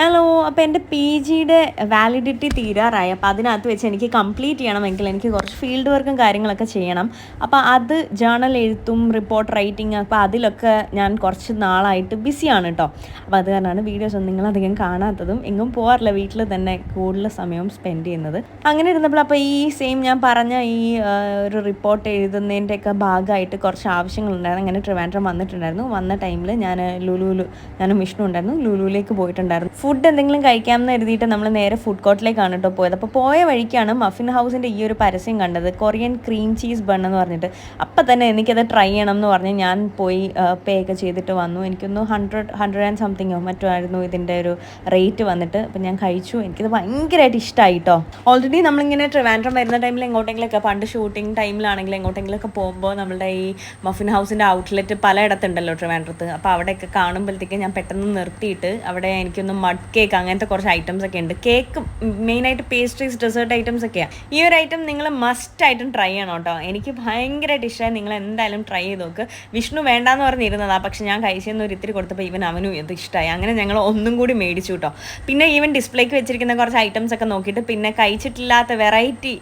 Hello അപ്പോൾ എന്റെ P ജിയുടെ വാലിഡിറ്റി തീരാറായി. അപ്പോൾ അതിനകത്ത് വെച്ച് എനിക്ക് കംപ്ലീറ്റ് ചെയ്യണമെങ്കിൽ എനിക്ക് കുറച്ച് ഫീൽഡ് വർക്കും കാര്യങ്ങളൊക്കെ ചെയ്യണം. അപ്പോൾ അത് ജേണൽ എഴുത്തും റിപ്പോർട്ട് റൈറ്റിംഗ് അപ്പോൾ അതിലൊക്കെ ഞാൻ കുറച്ച് നാളായിട്ട് ബിസിയാണ് കേട്ടോ അപ്പോൾ അത് കാരണമാണ് വീഡിയോസ് ഒന്നും നിങ്ങളധികം കാണാത്തതും എങ്ങും പോകാറില്ല വീട്ടിൽ തന്നെ കൂടുതൽ സമയവും സ്പെൻഡ് ചെയ്യുന്നത്. അങ്ങനെ ഇരുന്നപ്പോൾ അപ്പോൾ ഈ സെയിം ഞാൻ പറഞ്ഞ ഈ ഒരു റിപ്പോർട്ട് എഴുതുന്നതിന്റെയൊക്കെ ഭാഗമായിട്ട് കുറച്ച് ആവശ്യങ്ങളുണ്ടായിരുന്നു അങ്ങനെ ട്രിവാൻഡ്രം വന്നിട്ടുണ്ടായിരുന്നു. വന്ന ടൈമിൽ ഞാൻ ലുലുലു ഞാനും വിഷ്ണു ഉണ്ടായിരുന്നു. ലുലുവിലേക്ക് പോയിട്ടുണ്ടായിരുന്നു. ഫുഡ് എന്തെങ്കിലും കഴിക്കാമെന്ന് എഴുതിയിട്ട് നമ്മൾ നേരെ ഫുഡ് കോർട്ടിലേക്കാണ് കേട്ടോ പോയത്. അപ്പോൾ പോയ വഴിക്കാണ് മഫിൻ ഹൗസിന്റെ ഈ ഒരു പരസ്യം കണ്ടത്. കൊറിയൻ ക്രീം ചീസ് ബൺ എന്ന് പറഞ്ഞിട്ട്. അപ്പം തന്നെ എനിക്കത് ട്രൈ ചെയ്യണം എന്ന് പറഞ്ഞ് ഞാൻ പോയി പേ ഒക്കെ ചെയ്തിട്ട് വന്നു. എനിക്കൊന്ന് ഹൺഡ്രഡ് ഹൺഡ്രഡ് ആൻഡ് സംതിങ്ങോ മറ്റോ ആയിരുന്നു ഇതിന്റെ ഒരു റേറ്റ് വന്നിട്ട്. അപ്പം ഞാൻ കഴിച്ചു. എനിക്കിത് ഭയങ്കരമായിട്ട് ഇഷ്ടമായി കേട്ടോ ഓൾറെഡി നമ്മളിങ്ങനെ ട്രിവാൻഡ്രം വരുന്ന ടൈമിൽ എങ്ങോട്ടെങ്കിലൊക്കെ പണ്ട് ഷൂട്ടിംഗ് ടൈമിലാണെങ്കിൽ എങ്ങോട്ടെങ്കിലൊക്കെ പോകുമ്പോൾ നമ്മുടെ ഈ മഫിൻ ഹൗസിന്റെ ഔട്ട്ലെറ്റ് പലയിടത്തുണ്ടല്ലോ ട്രിവാൻഡ്രത്ത്. അപ്പോൾ അവിടെയൊക്കെ കാണുമ്പോഴത്തേക്ക് ഞാൻ പെട്ടെന്ന് നിർത്തിയിട്ട് അവിടെ എനിക്കൊന്ന് മഡ് കേക്ക് അങ്ങനത്തെ കുറച്ച് ഐറ്റംസ് ഒക്കെ ഉണ്ട്. കേക്ക് മെയിനായിട്ട് പേസ്ട്രീസ് ഡെസേർട്ട് ഐറ്റംസ് ഒക്കെയാണ് ഈ ഒരു ഐറ്റം നിങ്ങൾ മസ്റ്റ് ആയിട്ടും ട്രൈ ചെയ്യണം കേട്ടോ. എനിക്ക് ഭയങ്കരമായിട്ട് ഇഷ്ടമായി നിങ്ങൾ എന്തായാലും ട്രൈ ചെയ്ത് നോക്ക്. വിഷ്ണു വേണ്ടാന്ന് പറഞ്ഞിരുന്നതാണ് പക്ഷെ ഞാൻ കഴിച്ചെന്ന് ഒരു ഇത്തിരി കൊടുത്തപ്പോൾ ഇവൻ അവനും ഇത് ഇഷ്ടമായി അങ്ങനെ ഞങ്ങൾ ഒന്നും കൂടി മേടിച്ചു കേട്ടോ. പിന്നെ ഈവൻ ഡിസ്പ്ലേക്ക് വെച്ചിരിക്കുന്ന കുറച്ച് ഐറ്റംസ് ഒക്കെ നോക്കിയിട്ട് പിന്നെ കഴിച്ചിട്ടില്ലാത്ത വെറൈറ്റി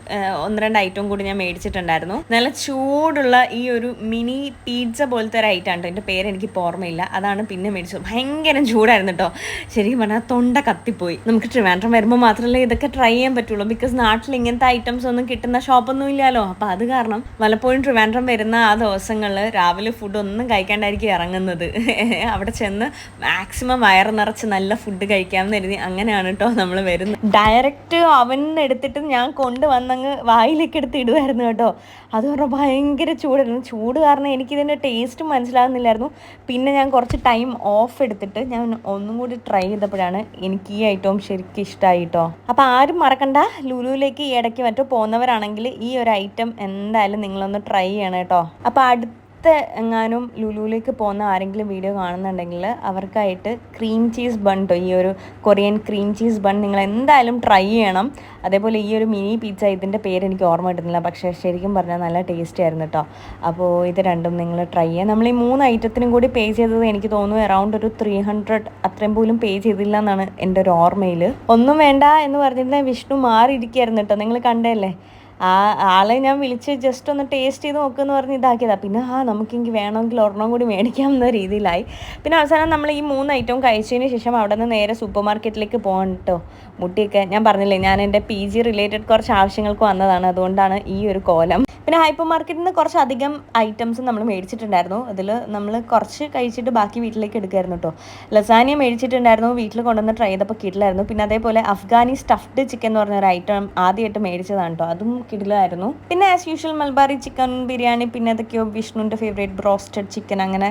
ഒന്ന് രണ്ട് ഐറ്റവും കൂടി ഞാൻ മേടിച്ചിട്ടുണ്ടായിരുന്നു. നല്ല ചൂടുള്ള ഈ ഒരു മിനി പീഡ്സ പോലത്തെ ഒരു ഐറ്റം ആണ് എന്റെ പേര് എനിക്ക് ഓർമ്മയില്ല. അതാണ് പിന്നെ മേടിച്ചത്. ഭയങ്കര ചൂടായിരുന്നു കേട്ടോ. ശരിക്കും പറഞ്ഞാൽ തൊണ്ട കത്തിപ്പോയി. നമുക്ക് ട്രിവാൻഡ്രം വരുമ്പോൾ മാത്രമല്ല ഇതൊക്കെ ട്രൈ ചെയ്യാൻ പറ്റുള്ളൂ. ബിക്കോസ് നാട്ടിൽ ഇങ്ങനത്തെ ഐറ്റംസ് ഒന്നും കിട്ടുന്ന ഷോപ്പൊന്നും ഇല്ലല്ലോ. അപ്പോൾ അത് കാരണം പലപ്പോഴും ട്രിവാൻഡ്രം വരുന്ന ആ ദിവസങ്ങളിൽ രാവിലെ ഫുഡ് ഒന്നും കഴിക്കാണ്ടായിരിക്കും ഇറങ്ങുന്നത്. അവിടെ ചെന്ന് മാക്സിമം വയറ് നിറച്ച് നല്ല ഫുഡ് കഴിക്കാമെന്ന് കരുതി അങ്ങനെയാണ് കേട്ടോ നമ്മൾ വരുന്നത്. ഡയറക്റ്റ് അവൻ എടുത്തിട്ട് ഞാൻ കൊണ്ടുവന്നങ്ങ് വായിലേക്ക് എടുത്ത് ഇടുമായിരുന്നു കേട്ടോ. അത് പറഞ്ഞാൽ ഭയങ്കര ചൂടായിരുന്നു. ചൂട് കാരണം എനിക്കിതിന്റെ ടേസ്റ്റ് മനസ്സിലാകുന്നില്ലായിരുന്നു. പിന്നെ ഞാൻ കുറച്ച് ടൈം ഓഫ് എടുത്തിട്ട് ഞാൻ ഒന്നും കൂടി ട്രൈ ചെയ്തപ്പോഴാണ് എനിക്ക് ഈ ഐറ്റവും ശരിക്കും ഇഷ്ടമായി കേട്ടോ അപ്പോൾ ആരും മറക്കണ്ട. ലുലുവിലേക്ക് ഈ ഇടയ്ക്ക് മറ്റോ പോകുന്നവരാണെങ്കിൽ ഈ ഒരു ഐറ്റം എന്തായാലും നിങ്ങളൊന്ന് ട്രൈ ചെയ്യണം കേട്ടോ അപ്പോൾ അടുത്ത എങ്ങാനും ലുലുവിലേക്ക് പോകുന്ന ആരെങ്കിലും വീഡിയോ കാണുന്നുണ്ടെങ്കിൽ അവർക്കായിട്ട് ക്രീം ചീസ് ബൺ കേട്ടോ ഈ ഒരു കൊറിയൻ ക്രീം ചീസ് ബൺ നിങ്ങൾ എന്തായാലും ട്രൈ ചെയ്യണം. അതേപോലെ ഈ ഒരു മിനി പിസ്സ ഇതിന്റെ പേര് എനിക്ക് ഓർമ്മ കിട്ടുന്നില്ല പക്ഷേ ശരിക്കും പറഞ്ഞാൽ നല്ല ടേസ്റ്റ് ആയിരുന്നു കേട്ടോ അപ്പോൾ ഇത് രണ്ടും നിങ്ങൾ ട്രൈ ചെയ്യുക നമ്മൾ ഈ മൂന്ന് ഐറ്റത്തിനും കൂടി പേ ചെയ്തത് എനിക്ക് തോന്നുന്നു അറൗണ്ട് ഒരു ത്രീ ഹൺഡ്രഡ് അത്രയും പോലും പേ ചെയ്തില്ല എന്നാണ് എന്റെ ഒരു ഓർമ്മയിൽ. ഒന്നും വേണ്ട എന്ന് പറഞ്ഞിരുന്ന വിഷ്ണു മാറിയിരിക്കുകയായിരുന്നു കേട്ടോ നിങ്ങൾ കണ്ടല്ലേ ആ ആളെ ഞാൻ വിളിച്ച് ജസ്റ്റ് ഒന്ന് ടേസ്റ്റ് ചെയ്ത് നോക്കുമെന്ന് പറഞ്ഞ് ഇതാക്കിയതാണ് പിന്നെ ആ നമുക്കെങ്കിൽ വേണമെങ്കിൽ ഒരെണ്ണം കൂടി മേടിക്കാം എന്ന രീതിയിലായി. പിന്നെ അവസാനം നമ്മൾ ഈ മൂന്ന് ഐറ്റവും കഴിച്ചതിന് ശേഷം അവിടെ നിന്ന് നേരെ സൂപ്പർ മാർക്കറ്റിലേക്ക് പോകണം കേട്ടോ മുട്ടിയൊക്കെ ഞാൻ പറഞ്ഞില്ലേ ഞാൻ എന്റെ പി ജി റിലേറ്റഡ് കുറച്ച് ആവശ്യങ്ങൾക്ക് വന്നതാണ്. അതുകൊണ്ടാണ് ഈ ഒരു കോലം. പിന്നെ ഹൈപ്പർ മാർക്കറ്റിൽ നിന്ന് കുറച്ച് അധികം ഐറ്റംസ് നമ്മൾ മേടിച്ചിട്ടുണ്ടായിരുന്നു. അതിൽ നമ്മൾ കുറച്ച് കഴിച്ചിട്ട് ബാക്കി വീട്ടിലേക്ക് എടുക്കുമായിരുന്നു കേട്ടോ ലസാനിയ മേടിച്ചിട്ടുണ്ടായിരുന്നു. വീട്ടിൽ കൊണ്ടുവന്ന് ട്രൈ ചെയ്തപ്പോൾ കിടിലായിരുന്നു പിന്നെ അതേപോലെ അഫ്ഗാനി സ്റ്റഫ്ഡ് ചിക്കൻ എന്ന് പറഞ്ഞ ഒരു ഐറ്റം ആദ്യമായിട്ട് മേടിച്ചതാണ് കേട്ടോ അതും കിടിലായിരുന്നു പിന്നെ as usual Malabari chicken biryani പിന്നെ അതൊക്കെയോ വിഷ്ണുവിന്റെ ഫേവറേറ്റ് ബ്രോസ്റ്റഡ് ചിക്കൻ അങ്ങനെ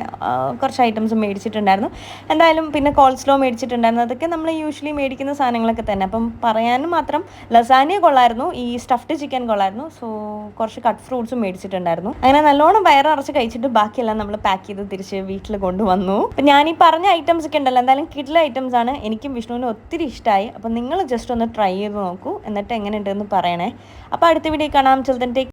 കുറച്ച് ഐറ്റംസ് മേടിച്ചിട്ടുണ്ടായിരുന്നു. എന്തായാലും പിന്നെ കോൾസ്ലോ മേടിച്ചിട്ടുണ്ടായിരുന്നു. അതൊക്കെ നമ്മൾ യൂഷ്വലി മേടിക്കുന്ന സാധനങ്ങളൊക്കെ തന്നെ. അപ്പം പറയാനും മാത്രം ലസാനിയ കൊള്ളായിരുന്നു. ഈ സ്റ്റഫ്ഡ് ചിക്കൻ കൊള്ളായിരുന്നു. സോ കുറച്ച് കട്ട് ഫ്രൂട്ട്സും മേടിച്ചിട്ടുണ്ടായിരുന്നു. അങ്ങനെ നല്ലോണം വയറിറച്ച് കഴിച്ചിട്ട് ബാക്കിയെല്ലാം നമ്മൾ പാക്ക് ചെയ്ത് തിരിച്ച് വീട്ടിൽ കൊണ്ടുവന്നു. അപ്പം ഞാൻ ഈ പറഞ്ഞ ഐറ്റംസ് ഒക്കെ ഉണ്ടല്ലോ എന്തായാലും കിഡിലെ ഐറ്റംസ് ആണ്. എനിക്കും വിഷ്ണുവിനും ഒത്തിരി ഇഷ്ടമായി അപ്പം നിങ്ങൾ ജസ്റ്റ് ഒന്ന് ട്രൈ ചെയ്ത് നോക്കൂ. എന്നിട്ട് എങ്ങനെ ഉണ്ടെന്ന് പറയണേ. അപ്പോൾ അടുത്ത വീഡിയോ കാണാം. Children take